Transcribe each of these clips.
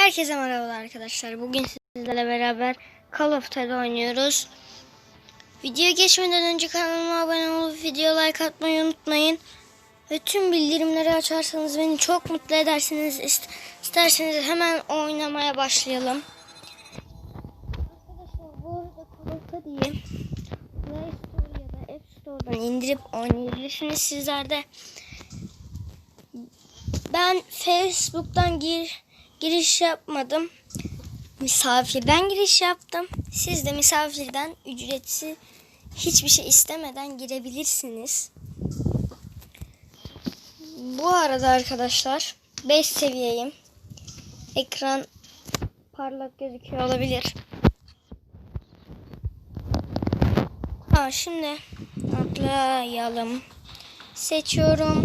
Herkese merhabalar arkadaşlar. Bugün sizlerle beraber Call of Duty oynuyoruz. Videoya geçmeden önce kanalıma abone olup video like atmayı unutmayın. Ve tüm bildirimleri açarsanız beni çok mutlu edersiniz. İst- İsterseniz hemen oynamaya başlayalım. Arkadaşlar bu arada Call of Duty'yi Play Store ya da App Store'dan indirip oynayabilirsiniz sizler de. Ben Facebook'tan gir giriş yapmadım. Misafirden giriş yaptım. Siz de misafirden ücretsiz hiçbir şey istemeden girebilirsiniz. Bu arada arkadaşlar 5 seviyeyim. Ekran parlak gözüküyor olabilir. Ha şimdi atlayalım. Seçiyorum.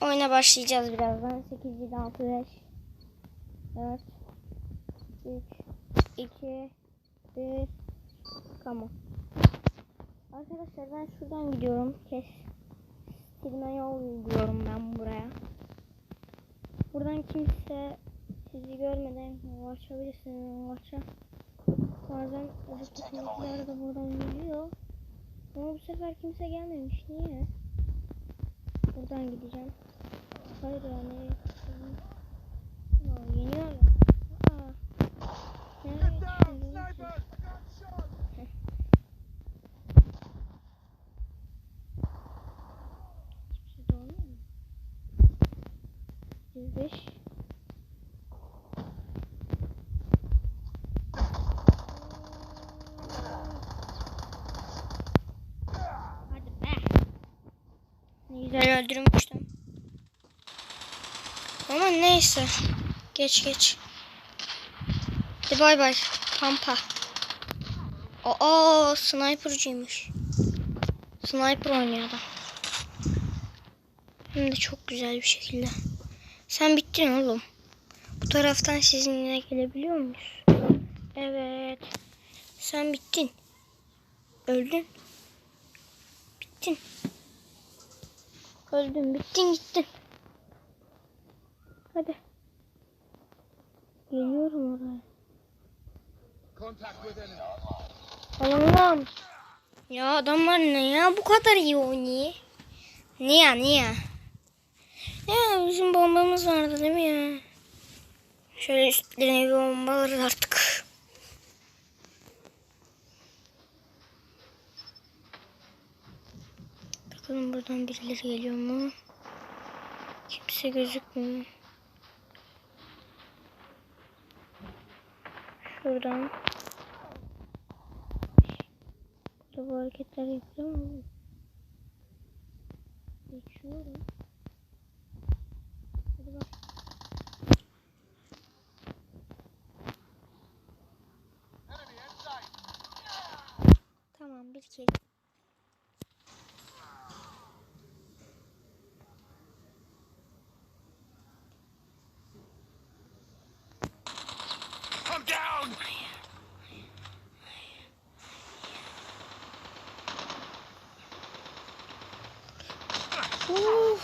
Oyuna başlayacağız birazdan. 8, 7, 6, 5, 4, 3, 2, 1, Tamam. Arkadaşlar ben şuradan gidiyorum. Kestirme yol gidiyorum ben buraya. Buradan kimse sizi görmeden ulaşabilirsiniz. Ulaşa. Bazen özellikler de buradan geliyor. Ama bu sefer kimse gelmemiş. Niye? Buradan gideceğim. Hayır yani. Aa, yeniyor. Aa. Nereye 105. Hadi be. Ne güzel öldürmüştüm. Ama neyse. Geç geç. Hadi bay bay. Pampa. Aa snipercıymış. Sniper oynuyor adam. Hem de çok güzel bir şekilde. Sen bittin oğlum. Bu taraftan sizinle gelebiliyor muyuz? Evet. Sen bittin. Öldün. Bittin. Öldün, bittin, gittin. Hadi. Geliyorum oraya. Allah'ım. Ya adamlar ne ya bu kadar iyi oynuyor? Niye niye? Ya bizim bombamız vardı değil mi ya? Şöyle üstlerine bir bomba alırız artık. Bakalım buradan birileri geliyor mu? Kimse gözükmüyor. Şuradan. Burada bu hareketler yapıyor mu? Geçiyorum. Hadi bak.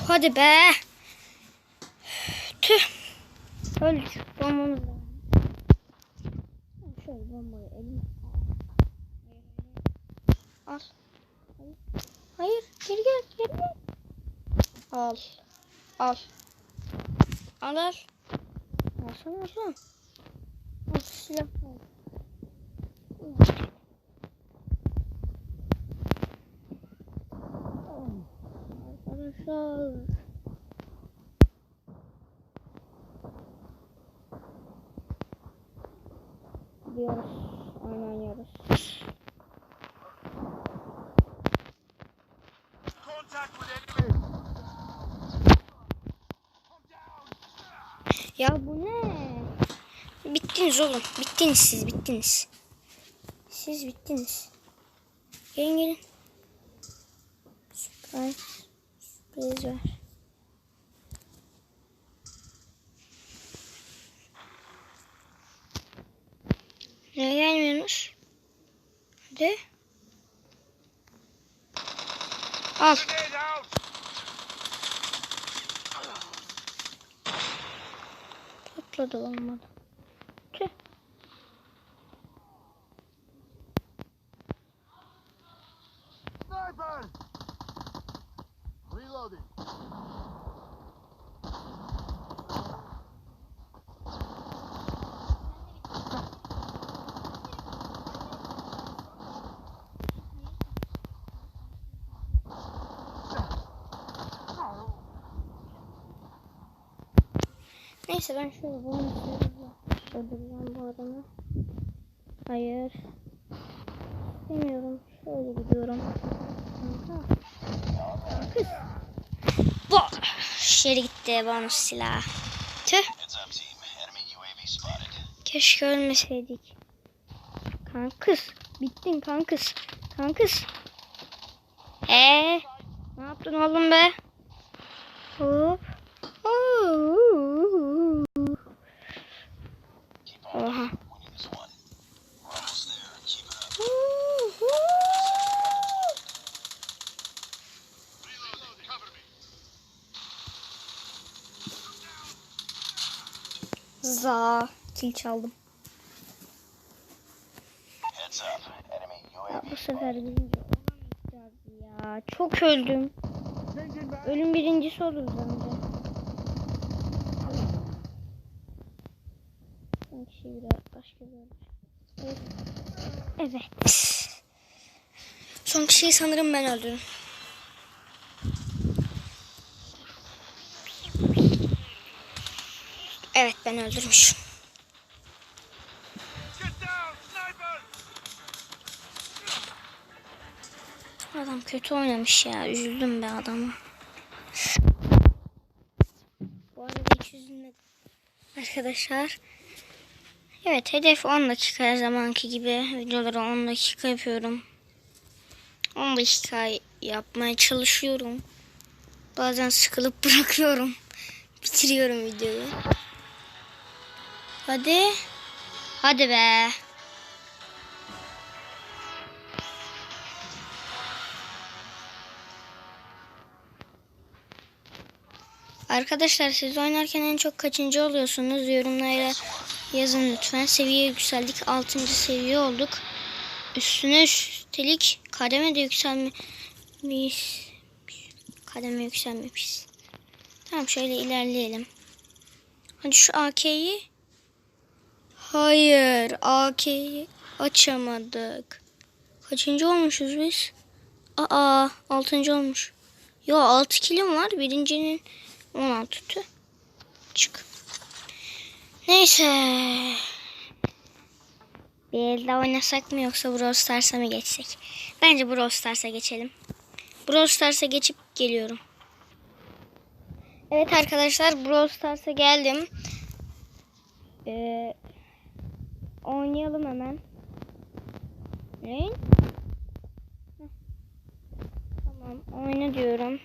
Hadi be. Tüh. Öldük. Bombamız var. Şöyle bombayı elime al. Hayır. Geri gel. Geri gel. Al. Al. Al al. Alsana alsana. Al silah al. Arkadaşlar. Gidiyoruz. Oyun oynuyoruz. Ya bu ne? Bittiniz oğlum. Bittiniz siz. Bittiniz. Siz bittiniz. Gelin gelin. Surprise. Sürpriz var. Niye gelmiyorsunuz? Hadi. Al. Patladı olmadı. Tüh. Sniper! Reloading. Neyse ben şöyle bunu öldüreceğim bu adamı. Hayır. İstemiyorum. Şöyle gidiyorum. Kanka. Kız. Bu. Şeri gitti bonus silah. Tüh. Keşke ölmeseydik. Kankız. Bittin kankız. Kankız. Ee, ne yaptın oğlum be? Oo. Za. Kil çaldım. Ya bu sefer birinci olamayacağız ya. Çok öldüm. Ölüm birincisi oluruz bence. Son kişi biraz başka bir. Evet. Evet. Son kişiyi sanırım ben öldürdüm. Evet ben öldürmüşüm. Adam kötü oynamış ya. Üzüldüm be adama. Bu arada hiç üzülmedim. Arkadaşlar. Evet hedef 10 dakika her zamanki gibi. Videoları 10 dakika yapıyorum. 10 dakika yapmaya çalışıyorum. Bazen sıkılıp bırakıyorum. Bitiriyorum videoyu. Hadi. Hadi be. Arkadaşlar siz oynarken en çok kaçıncı oluyorsunuz? Yorumlara yazın lütfen. Seviye yükseldik. 6. seviye olduk. Üstüne üstelik kademe de yükselmemiş. Kademe yükselmemiş. Tamam şöyle ilerleyelim. Hadi şu AK'yi. Hayır. AK'yi açamadık. Kaçıncı olmuşuz biz? Aa 6. olmuş. Yo 6 kilim var. Birincinin 16 tü. Çık. Neyse. Bir elde oynasak mı yoksa Brawl Stars'a mı geçsek? Bence Brawl Stars'a geçelim. Brawl Stars'a geçip geliyorum. Evet arkadaşlar Brawl Stars'a geldim. Ee, oynayalım hemen. Ne? Tamam oyna diyorum.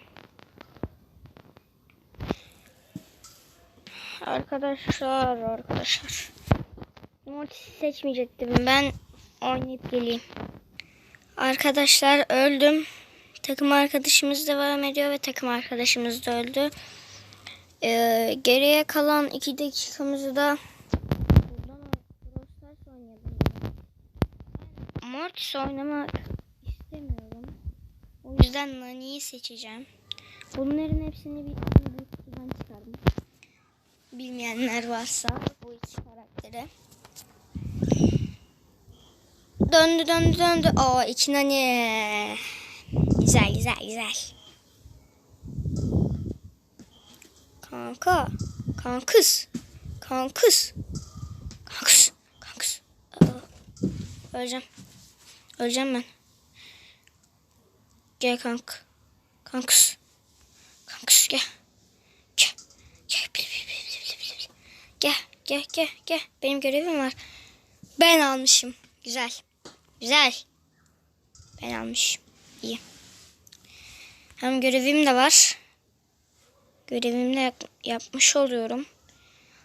Arkadaşlar arkadaşlar. Mortis'i seçmeyecektim. Ben oynayıp geleyim. Arkadaşlar öldüm. Takım arkadaşımız devam ediyor ve takım arkadaşımız da öldü. Ee, geriye kalan iki dakikamızı da buradan Brawl Stars oynayalım. Mortis oynamak istemiyorum. O yüzden Nani'yi seçeceğim. Bunların hepsini bir tane büyük kutudan çıkardım. Bilmeyenler varsa bu iki karakteri. Döndü döndü döndü. Aa iki Nani. Güzel güzel güzel. Kanka. Kankız. Kankız. Kankız. Kankız. Aa, öleceğim. Öleceğim ben. Gel kank. Kankız. Kankız gel. Gel. Gel. Bil, bil, bil, bil, bil, bil. Gel. Gel. Gel. Gel. Benim görevim var. Ben almışım. Güzel. Güzel. Ben almışım. İyi. Hem görevim de var. Görevimi de yap- yapmış oluyorum.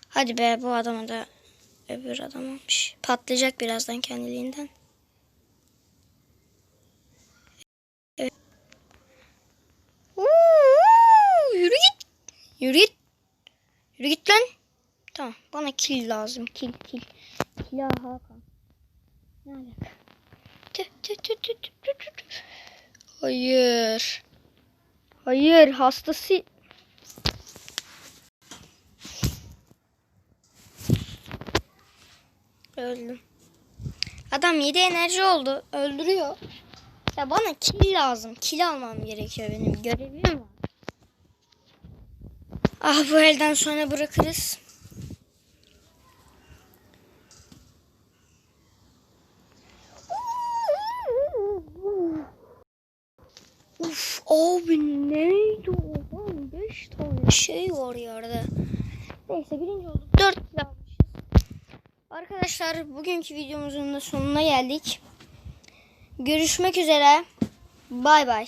Hadi be bu adama da öbür adam olmuş. Patlayacak birazdan kendiliğinden. Yürü git. Yürü git. Yürü git lan. Tamam. Bana kill lazım. Kill. Kill ha Hakan. Ne alaka? Tüh, tüh, tüh, tüh, tüh, tüh, tüh. Hayır. Hayır hastası. Öldüm. Adam 7 enerji oldu. Öldürüyor. Ya bana kill lazım. Kill almam gerekiyor benim. Görevim var. Ah bu elden sonra bırakırız. Uf abi neydi o? Lan 5 tane şey var yerde. Neyse birinci olduk. 4 kill almışız. Arkadaşlar bugünkü videomuzun da sonuna geldik. Görüşmek üzere. Bay bay.